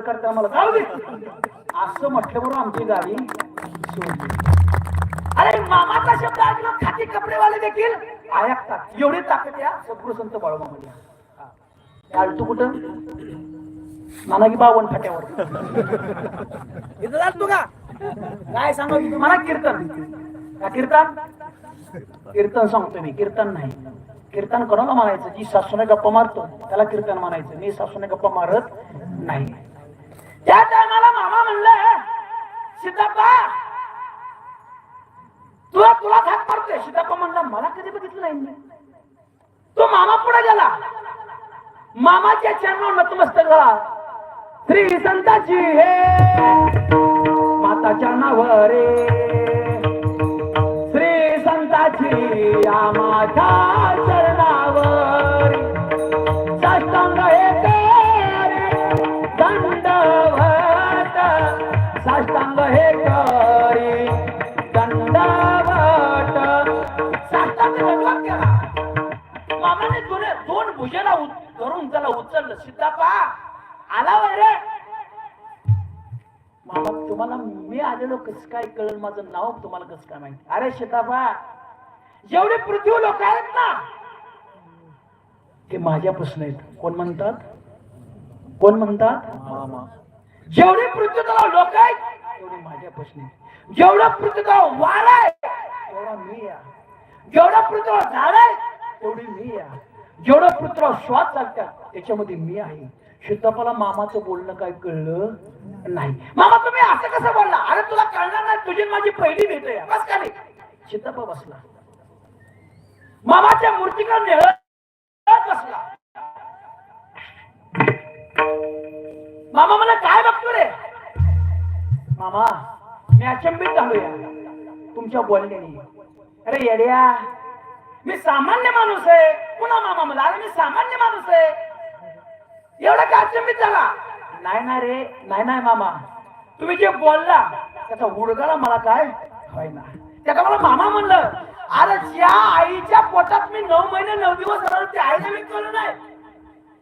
करता मला जाऊ दे. असं म्हटल्यावर आमची गाडी सोडली. अरे मामाचा शब्द ऐकला. खाती कपडेवाले देखील. ऐकतात एवढी ताकद या. सद्गुरु संत बाळूमामध्ये आलतू कुठं? मला की बावन फाट्यावर. इथं जातो का? काय सांगू? मला कीर्तन. का कीर्तन? कीर्तन सांगतो मी. कीर्तन नाही. कीर्तन करून म्हणायचं? जी सासूने गप्पा मारतो त्याला कीर्तन म्हणायचं. मी सासूने गप्पा मारत नाही. त्या टायमाला मामा म्हणलं सिद्धप्पा तुला तुला हात मारतोय. सिद्धप्पा म्हणला मला कधी बघितलं नाही तो मामा पुढे गेला. मामाच्या चरणावर नतमस्तक झाला. श्री संताची हे माताच्या नावावर श्री संताची या माता उचललं. सीतापा आला रे. मामा तुम्हाला मी आलेलो कस काय कळलं? माझं नाव तुम्हाला कसं काय माहिती? अरे सीतापा जेवढे पृथ्वी लोक आहेत ना. ते माझ्यापासून आहेत. कोण म्हणतात? कोण म्हणतात? जेवढे पृथ्वीतला लोक आहेत तेवढे माझ्यापासून. जेवढा पृथ्वीतला वाळ आहे तेवढा मी या जेवढा पृथ्वीवर झाड आहे तेवढी मी या जेवढा पृथ्वीवर श्वास चालतात त्याच्यामध्ये मी आहे. सीताफळा मामाचं बोलणं काय कळलं? नाही. मामा तुम्ही असं कसं बोलला? अरे तुला कळणार नाही तुझी माझी पहिली भेट आहे. बस का नाही? बसला. मामाच्या मूर्तीकडे नेहत बसला. मामा मला काय बघतो रे? मामा मी अचंबित झालोया. तुमच्या बोलण्याने. अरे येड्या मी सामान्य माणूस आहे. पुन्हा मामा मला अरे मी सामान्य माणूस आहे. एवढा काय अचंबित झाला? नाही ना रे. नाही नाही मामा. तुम्ही जे बोलला त्याचा उडगाला मला काय ना त्याचा मला मामा म्हणलं. अरे ज्या आईच्या पोटात मी नऊ महिने नऊ दिवस राहिलो त्या आईला मी कळलं नाही.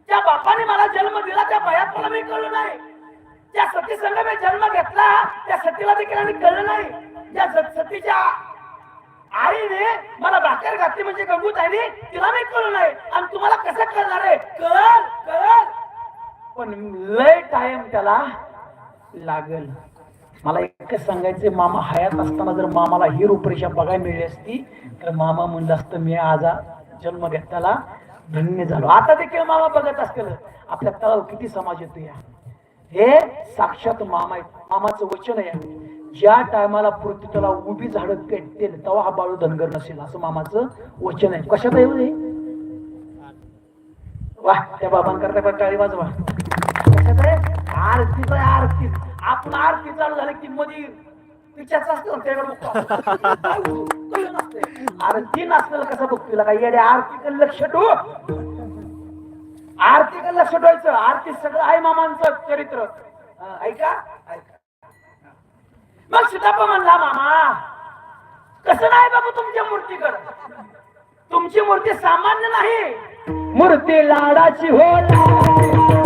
त्या बापाने मला जन्म दिला त्या भयात मला मी कळलं नाही. त्या सती संघ मी जन्म घेतला त्या सतीला देखील आम्ही कळलं नाही. त्या स- सतीच्या आईने मला भाकर घातली म्हणजे गंगूत आईने तिला नाही कळलं नाही. आणि तुम्हाला कसं कळणार आहे? कळ कळ पण लय टाइम त्याला लागल. मला एकच सांगायचं मामा हयात असताना जर मामाला ही रूपरेषा बघायला मिळली असती तर मामा म्हणलं असतं मी आज जन्म घेतला धन्य झालो. आता देखील मामा बघत असतील. आपल्या तळावर किती समाज येतो या हे साक्षात मामा आहे मामाचं वचन आहे. ज्या टायमाला पृथ्वी त्याला उभी झाडं पेटतील तेव्हा हा बाळू धनगर नसेल असं मामाचं वचन आहे. कशात येऊ दे वा त्या बाबांकरता पण टाळी वाजवा. कशात आहे? आरतीच आहे आरती. आपण आरती चालू झाली की मध्ये पिक्चरचा असतो त्याकडे नसतंय. आरती नसलेलं कसं बघतील तिला काही? येड्या आरतीकडे लक्ष ठेव. आरतीकडे लक्ष ठेवायचं. आरती सगळं आहे मामांचं चरित्र. ऐका. मग सीताप्पा म्हणला मामा कसं नाही बाबा तुमच्या मूर्तीकडं? तुमची मूर्ती सामान्य नाही. मूर्ती लाडाची हो